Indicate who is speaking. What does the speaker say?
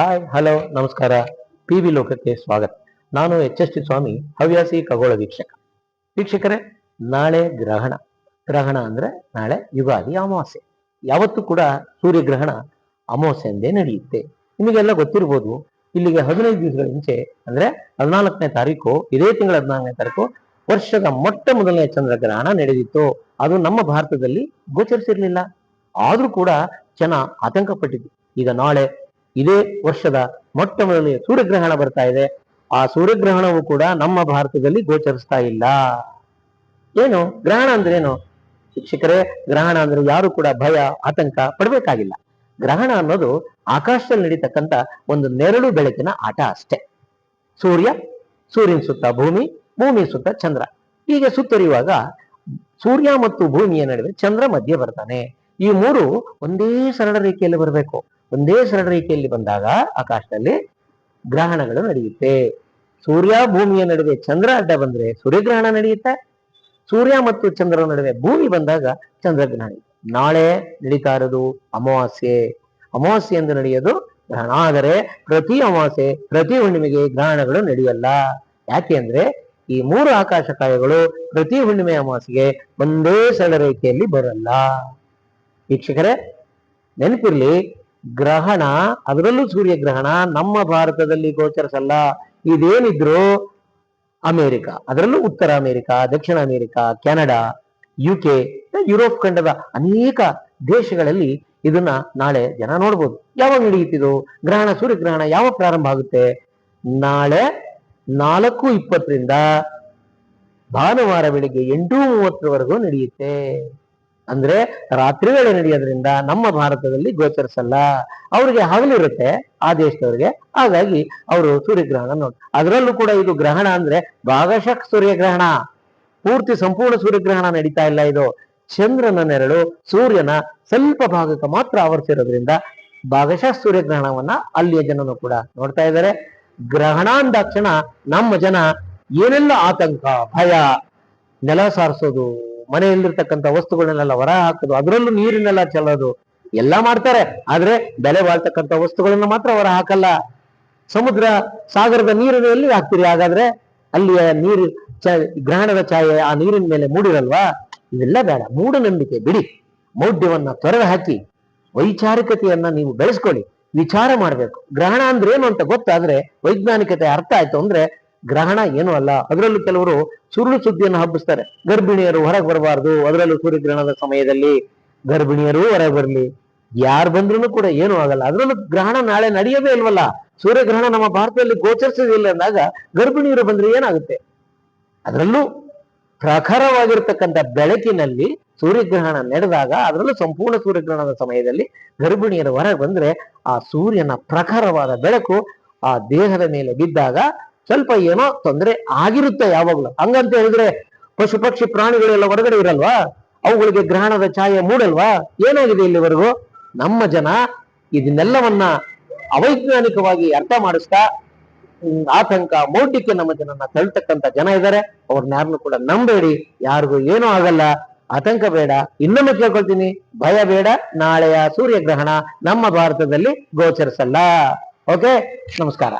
Speaker 1: Hi hello ನಮಸ್ಕಾರ. P V ಲೋಕಕ್ಕೆ ಸ್ವಾಗತ. ನಾನು ಎಚ್ ಎಸ್ ಟಿ ಸ್ವಾಮಿ, ಹವ್ಯಾಸಿ ಖಗೋಳ ವೀಕ್ಷಕ. ವೀಕ್ಷಕರೇ, ನಾಳೆ ಗ್ರಹಣ. ಗ್ರಹಣ ಅಂದ್ರೆ ನಾಳೆ ಯುಗಾದಿ ಅಮಾವಾಸ್ಯೆ. ಯಾವತ್ತೂ ಕೂಡ ಸೂರ್ಯಗ್ರಹಣ ಅಮಾವಾಸ್ಯೆಂದೇ ನಡೆಯುತ್ತೆ. ನಿಮಗೆಲ್ಲ ಗೊತ್ತಿರ್ಬೋದು, ಇಲ್ಲಿಗೆ ಹದಿನೈದು ದಿವಸಗಳ ಮುಂಚೆ ಅಂದ್ರೆ ಹದಿನಾಲ್ಕನೇ ತಾರೀಕು, ಇದೇ ತಿಂಗಳ ಹದಿನಾಲ್ಕನೇ ತಾರೀಕು, ವರ್ಷದ ಮೊಟ್ಟ ಮೊದಲನೇ ಚಂದ್ರಗ್ರಹಣ ನಡೆದಿತ್ತು. ಅದು ನಮ್ಮ ಭಾರತದಲ್ಲಿ ಗೋಚರಿಸಿರ್ಲಿಲ್ಲ. ಆದ್ರೂ ಕೂಡ ಜನ ಆತಂಕ ಪಟ್ಟಿದ್ದು ಈಗ ನಾಳೆ ಇದೇ ವರ್ಷದ ಮೊಟ್ಟ ಮೊದಲನೆಯ ಸೂರ್ಯಗ್ರಹಣ ಬರ್ತಾ ಇದೆ. ಆ ಸೂರ್ಯಗ್ರಹಣವು ಕೂಡ ನಮ್ಮ ಭಾರತದಲ್ಲಿ ಗೋಚರಿಸ್ತಾ ಇಲ್ಲ. ಏನು? ಗ್ರಹಣ ಅಂದ್ರೆ ಏನು? ಶಿಕ್ಷಕರೇ, ಗ್ರಹಣ ಅಂದ್ರೆ ಯಾರು ಕೂಡ ಭಯ, ಆತಂಕ ಪಡಬೇಕಾಗಿಲ್ಲ. ಗ್ರಹಣ ಅನ್ನೋದು ಆಕಾಶದಲ್ಲಿ ನಡೀತಕ್ಕಂತ ಒಂದು ನೆರಳು ಬೆಳಕಿನ ಆಟ ಅಷ್ಟೇ. ಸೂರ್ಯ, ಸೂರ್ಯನ ಸುತ್ತ ಭೂಮಿ ಭೂಮಿ ಸುತ್ತ ಚಂದ್ರ. ಹೀಗೆ ಸುತ್ತರಿಯುವಾಗ ಸೂರ್ಯ ಮತ್ತು ಭೂಮಿಯ ನಡುವೆ ಚಂದ್ರ ಮಧ್ಯೆ ಬರ್ತಾನೆ. ಈ ಮೂರು ಒಂದೇ ಸರಳ ರೀತಿಯಲ್ಲಿ ಬರಬೇಕು. ಒಂದೇ ಸರಳ ರೀತಿಯಲ್ಲಿ ಬಂದಾಗ ಆಕಾಶದಲ್ಲಿ ಗ್ರಹಣಗಳು ನಡೆಯುತ್ತೆ. ಸೂರ್ಯ ಭೂಮಿಯ ನಡುವೆ ಚಂದ್ರ ಅಡ್ಡ ಬಂದ್ರೆ ಸೂರ್ಯಗ್ರಹಣ ನಡೆಯುತ್ತೆ? ಸೂರ್ಯ ಮತ್ತು ಚಂದ್ರನ ನಡುವೆ ಭೂಮಿ ಬಂದಾಗ ಚಂದ್ರಗ್ರಹಣ ನಾಳೆ ನಡೀತಾ ಇರೋದು ಅಮಾವಾಸ್ಯೆ. ಅಮಾವಾಸ್ಯೆ ಎಂದು ನಡೆಯೋದು ಗ್ರಹಣ. ಆದರೆ ಪ್ರತಿ ಅಮಾವಾಸ್ಯೆ, ಪ್ರತಿ ಹುಣ್ಣಿಮೆಗೆ ಗ್ರಹಣಗಳು ನಡೆಯಲ್ಲ ಯಾಕೆ ಅಂದ್ರೆ ಈ ಮೂರು ಆಕಾಶ ಕಾಯಗಳು ಪ್ರತಿ ಹುಣ್ಣಿಮೆ ಅಮಾವಾಸ್ಯೆಗೆ ಒಂದೇ ಸರಳ ರೇಖೆಯಲ್ಲಿ ಬರಲ್ಲ. ವೀಕ್ಷಕರೇ, ನೆನಪಿರ್ಲಿ ಗ್ರಹಣ, ಅದರಲ್ಲೂ ಸೂರ್ಯಗ್ರಹಣ ನಮ್ಮ ಭಾರತದಲ್ಲಿ ಗೋಚರಿಸಲ್ಲ. ಇದೇನಿದ್ರು ಅಮೆರಿಕ, ಅದರಲ್ಲೂ ಉತ್ತರ ಅಮೆರಿಕ, ದಕ್ಷಿಣ America, Canada U K Europe ಖಂಡದ ಅನೇಕ ದೇಶಗಳಲ್ಲಿ ಇದನ್ನ ನಾಳೆ ಜನ ನೋಡ್ಬೋದು. ಯಾವಾಗ ನಡೆಯುತ್ತಿದ್ದು ಗ್ರಹಣ ಸೂರ್ಯಗ್ರಹಣ ಯಾವಾಗ ಪ್ರಾರಂಭ ಆಗುತ್ತೆ? ನಾಳೆ ನಾಲ್ಕು ಇಪ್ಪತ್ತರಿಂದ ಭಾನುವಾರ ಬೆಳಿಗ್ಗೆ ಎಂಟು ಮೂವತ್ತರವರೆಗೂ ನಡೆಯುತ್ತೆ. ಅಂದ್ರೆ ರಾತ್ರಿ ವೇಳೆ ನಡೆಯೋದ್ರಿಂದ ನಮ್ಮ ಭಾರತದಲ್ಲಿ ಗೋಚರಿಸಲ್ಲ. ಅವ್ರಿಗೆ ಹಗಲಿರುತ್ತೆ ಆ ದೇಶದವ್ರಿಗೆ. ಹಾಗಾಗಿ ಅವರು ಸೂರ್ಯಗ್ರಹಣ ನೋಡಿ, ಅದರಲ್ಲೂ ಕೂಡ ಇದು ಗ್ರಹಣ ಅಂದ್ರೆ ಭಾಗಶಃ ಸೂರ್ಯಗ್ರಹಣ. ಪೂರ್ತಿ ಸಂಪೂರ್ಣ ಸೂರ್ಯಗ್ರಹಣ ನಡೀತಾ ಇಲ್ಲ ಇದು. ಚಂದ್ರನ ನೆರಳು ಸೂರ್ಯನ ಸ್ವಲ್ಪ ಭಾಗಕ್ಕೆ ಮಾತ್ರ ಆವರಿಸಿರೋದ್ರಿಂದ ಭಾಗಶಃ ಸೂರ್ಯಗ್ರಹಣವನ್ನ ಅಲ್ಲಿಯ ಜನನು ಕೂಡ ನೋಡ್ತಾ ಇದ್ದಾರೆ. ಗ್ರಹಣ ಅಂದಾಕ್ಷಣ ನಮ್ಮ ಜನ ಏನೆಲ್ಲ ಆತಂಕ, ಭಯ, ನೆಲ ಸಾರಿಸೋದು. ಮನೆಯಲ್ಲಿರ್ತಕ್ಕಂಥ ವಸ್ತುಗಳನ್ನೆಲ್ಲ ಹೊರ ಹಾಕೋದು, ಅದರಲ್ಲೂ ನೀರನ್ನೆಲ್ಲ ಚೆಲ್ಲೋದು. ಎಲ್ಲ ಮಾಡ್ತಾರೆ, ಆದ್ರೆ ಬೆಲೆ ಬಾಳ್ತಕ್ಕಂಥ ವಸ್ತುಗಳನ್ನ ಮಾತ್ರ ಹೊರ ಹಾಕಲ್ಲ. ಸಮುದ್ರ, ಸಾಗರದ ನೀರನ್ನು ಎಲ್ಲಿ ಹಾಕ್ತೀರಿ? ಹಾಗಾದ್ರೆ ಅಲ್ಲಿಯ ನೀರು ಗ್ರಹಣದ ಛಾಯೆ ಆ ನೀರಿನ ಮೇಲೆ ಮೂಡಿರಲ್ವಾ? ಇವೆಲ್ಲ ಬೇಡ, ಮೂಢನಂಬಿಕೆ. ಬಿಡಿ, ಮೌಢ್ಯವನ್ನ ತೊರೆದು ಹಾಕಿ, ವೈಚಾರಿಕತೆಯನ್ನ ನೀವು ಬೆಳೆಸ್ಕೊಳ್ಳಿ, ವಿಚಾರ ಮಾಡ್ಬೇಕು. ಗ್ರಹಣ ಅಂದ್ರೆ ಏನು ಅಂತ ಗೊತ್ತಾದ್ರೆ, ವೈಜ್ಞಾನಿಕತೆ ಅರ್ಥ ಆಯ್ತು ಅಂದ್ರೆ ಗ್ರಹಣ ಏನು ಅಲ್ಲ. ಅದರಲ್ಲೂ ಕೆಲವರು ಸುರುಳು ಸುದ್ದಿಯನ್ನು ಹಬ್ಬಿಸ್ತಾರೆ. ಗರ್ಭಿಣಿಯರು ಹೊರಗೆ ಬರಬಾರ್ದು. ಅದರಲ್ಲೂ ಸೂರ್ಯಗ್ರಹಣದ ಸಮಯದಲ್ಲಿ ಗರ್ಭಿಣಿಯರು ಹೊರಗೆ ಬರಲಿ. ಯಾರು ಬಂದ್ರು ಕೂಡ ಏನು ಆಗಲ್ಲ. ಅದರಲ್ಲೂ ಗ್ರಹಣ ನಾಳೆ ನಡೆಯೋದೇ ಇಲ್ವಲ್ಲ. ಸೂರ್ಯಗ್ರಹಣ ನಮ್ಮ ಭಾರತದಲ್ಲಿ ಗೋಚರಿಸೋದಿಲ್ಲ ಅಂದಾಗ ಗರ್ಭಿಣಿಯರು ಬಂದ್ರೆ ಏನಾಗುತ್ತೆ? ಅದರಲ್ಲೂ ಪ್ರಖರವಾಗಿರ್ತಕ್ಕಂಥ ಬೆಳಕಿನಲ್ಲಿ ಸೂರ್ಯಗ್ರಹಣ ನಡೆದಾಗ ಅದರಲ್ಲೂ ಸಂಪೂರ್ಣ ಸೂರ್ಯಗ್ರಹಣದ ಸಮಯದಲ್ಲಿ ಗರ್ಭಿಣಿಯರು ಹೊರಗೆ ಬಂದ್ರೆ ಆ ಸೂರ್ಯನ ಪ್ರಖರವಾದ ಬೆಳಕು ಆ ದೇಹದ ಮೇಲೆ ಬಿದ್ದಾಗ ಸ್ವಲ್ಪ ಏನೋ ತೊಂದರೆ ಆಗಿರುತ್ತೆ ಯಾವಾಗ್ಲೂ. ಹಂಗಂತ ಹೇಳಿದ್ರೆ ಪಶು ಪಕ್ಷಿ ಪ್ರಾಣಿಗಳೆಲ್ಲ ಹೊರಗಡೆ ಇರಲ್ವಾ? ಅವುಗಳಿಗೆ ಗ್ರಹಣದ ಛಾಯೆ ಮೂಡಲ್ವಾ? ಏನಾಗಿದೆ ಇಲ್ಲಿವರೆಗೂ? ನಮ್ಮ ಜನ ಇದನ್ನೆಲ್ಲವನ್ನ ಅವೈಜ್ಞಾನಿಕವಾಗಿ ಅರ್ಥ ಮಾಡಿಸ್ತಾ ಆತಂಕ, ಮೌಢ್ಯಕ್ಕೆ ನಮ್ಮ ಜನನ ತಳ್ತಕ್ಕಂತ ಜನ ಇದ್ದಾರೆ. ಅವ್ರನ್ನ ಯಾರನ್ನು ಕೂಡ ನಂಬೇಡಿ. ಯಾರಿಗೂ ಏನೂ ಆಗಲ್ಲ. ಆತಂಕ ಬೇಡ. ಇನ್ನೊಮ್ಮೆ ಕೇಳ್ಕೊಳ್ತೀನಿ. ಭಯ ಬೇಡ. ನಾಳೆಯ ಸೂರ್ಯಗ್ರಹಣ ನಮ್ಮ ಭಾರತದಲ್ಲಿ ಗೋಚರಿಸಲ್ಲ. ಓಕೆ? ನಮಸ್ಕಾರ.